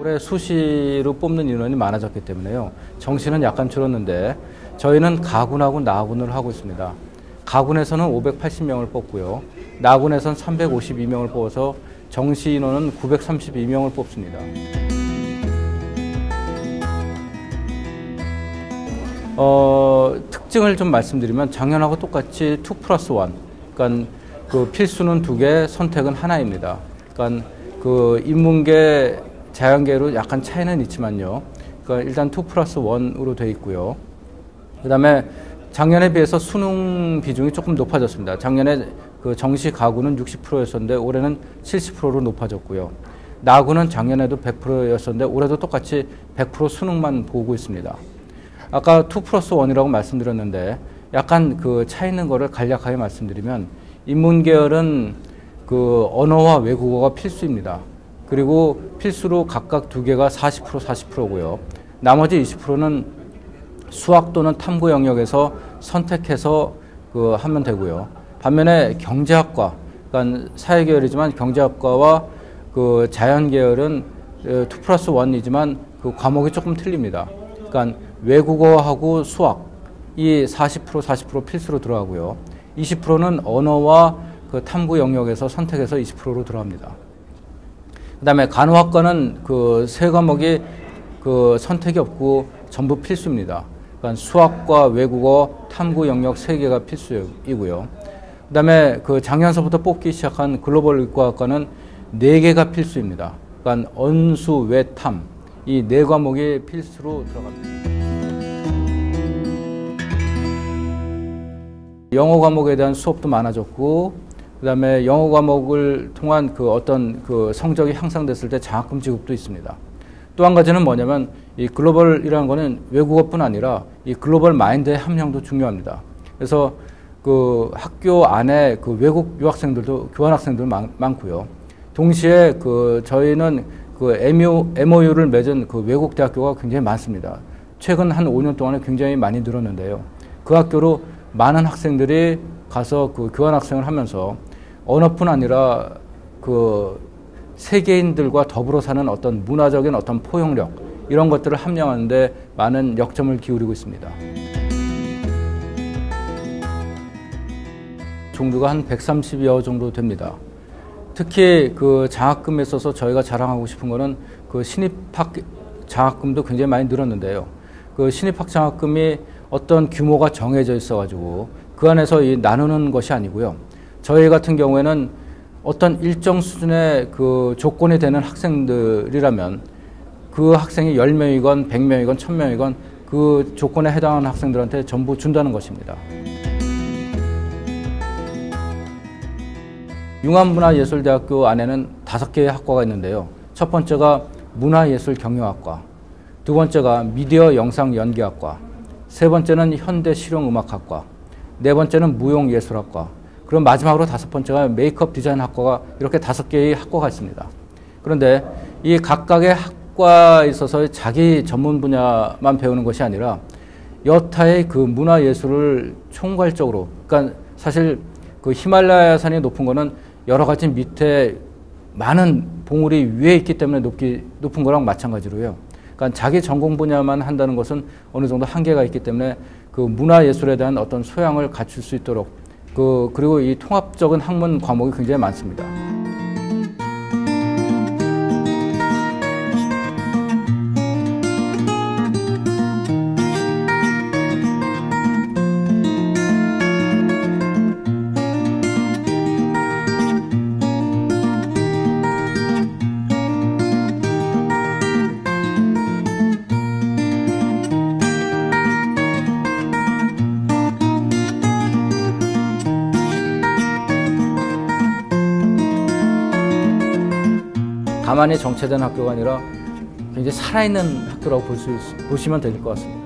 올해 수시로 뽑는 인원이 많아졌기 때문에요. 정시는 약간 줄었는데 저희는 가군하고 나군을 하고 있습니다. 가군에서는 580명을 뽑고요. 나군에서는 352명을 뽑아서 정시 인원은 932명을 뽑습니다. 어, 특징을 좀 말씀드리면 작년하고 똑같이 2 플러스 1. 그러니까 그 필수는 두 개, 선택은 하나입니다. 그러니까 그 인문계, 자연계로 약간 차이는 있지만요. 그러니까 일단 2 플러스 1으로 되어 있고요. 그 다음에 작년에 비해서 수능 비중이 조금 높아졌습니다. 작년에 그 정시 가구는 60%였었는데 올해는 70%로 높아졌고요. 나구는 작년에도 100%였었는데 올해도 똑같이 100% 수능만 보고 있습니다. 아까 2 플러스 1이라고 말씀드렸는데 약간 그차 있는 거를 간략하게 말씀드리면 인문계열은 그 언어와 외국어가 필수입니다. 그리고 필수로 각각 두 개가 40% 40%고요. 나머지 20%는 수학 또는 탐구 영역에서 선택해서 그 하면 되고요. 반면에 경제학과, 그러니까 사회계열이지만 경제학과와 그 자연계열은 2 플러스 1이지만 그 과목이 조금 틀립니다. 그러니까 외국어하고 수학 이 40% 40% 필수로 들어가고요. 20%는 언어와 그 탐구 영역에서 선택해서 20%로 들어갑니다. 그다음에 간호학과는 그 세 과목이 그 선택이 없고 전부 필수입니다. 그러니까 수학과 외국어, 탐구 영역 세 개가 필수이고요. 그다음에 그 작년서부터 뽑기 시작한 글로벌 의과학과는 네 개가 필수입니다. 그러니까 언수, 외탐 이 네 과목이 필수로 들어갑니다. 영어 과목에 대한 수업도 많아졌고 그 다음에 영어 과목을 통한 그 어떤 그 성적이 향상됐을 때 장학금 지급도 있습니다. 또 한 가지는 뭐냐면 이 글로벌이라는 거는 외국어뿐 아니라 이 글로벌 마인드의 함량도 중요합니다. 그래서 그 학교 안에 그 외국 유학생들도 교환학생들 많, 많고요. 동시에 그 저희는 그 MO, MOU를 맺은 그 외국 대학교가 굉장히 많습니다. 최근 한 5년 동안에 굉장히 많이 늘었는데요. 그 학교로 많은 학생들이 가서 그 교환학생을 하면서 언어뿐 아니라 그 세계인들과 더불어 사는 어떤 문화적인 어떤 포용력 이런 것들을 함양하는데 많은 역점을 기울이고 있습니다. 종류가 한 130여 정도 됩니다. 특히 그 장학금에 있어서 저희가 자랑하고 싶은 거는 그 신입학 장학금도 굉장히 많이 늘었는데요. 그 신입학 장학금이 어떤 규모가 정해져 있어가지고 그 안에서 이 나누는 것이 아니고요. 저희 같은 경우에는 어떤 일정 수준의 그 조건이 되는 학생들이라면 그 학생이 10명이건 100명이건 1000명이건 그 조건에 해당하는 학생들한테 전부 준다는 것입니다. 융암문화예술대학교 안에는 다섯 개의 학과가 있는데요. 첫 번째가 문화예술경영학과, 두 번째가 미디어 영상연기학과, 세 번째는 현대실용음악학과, 네 번째는 무용예술학과, 그럼 마지막으로 다섯 번째가 메이크업 디자인 학과가 이렇게 다섯 개의 학과가 있습니다. 그런데 이 각각의 학과에 있어서 자기 전문 분야만 배우는 것이 아니라 여타의 그 문화 예술을 총괄적으로, 그러니까 사실 그 히말라야 산이 높은 거는 여러 가지 밑에 많은 봉우리 위에 있기 때문에 높기, 높은 거랑 마찬가지로요. 그러니까 자기 전공 분야만 한다는 것은 어느 정도 한계가 있기 때문에 그 문화 예술에 대한 어떤 소양을 갖출 수 있도록 그, 그리고 이 통합적인 학문 과목이 굉장히 많습니다. 가만히 정체된 학교가 아니라 굉장히 살아있는 학교라고 볼 수, 보시면 될 것 같습니다.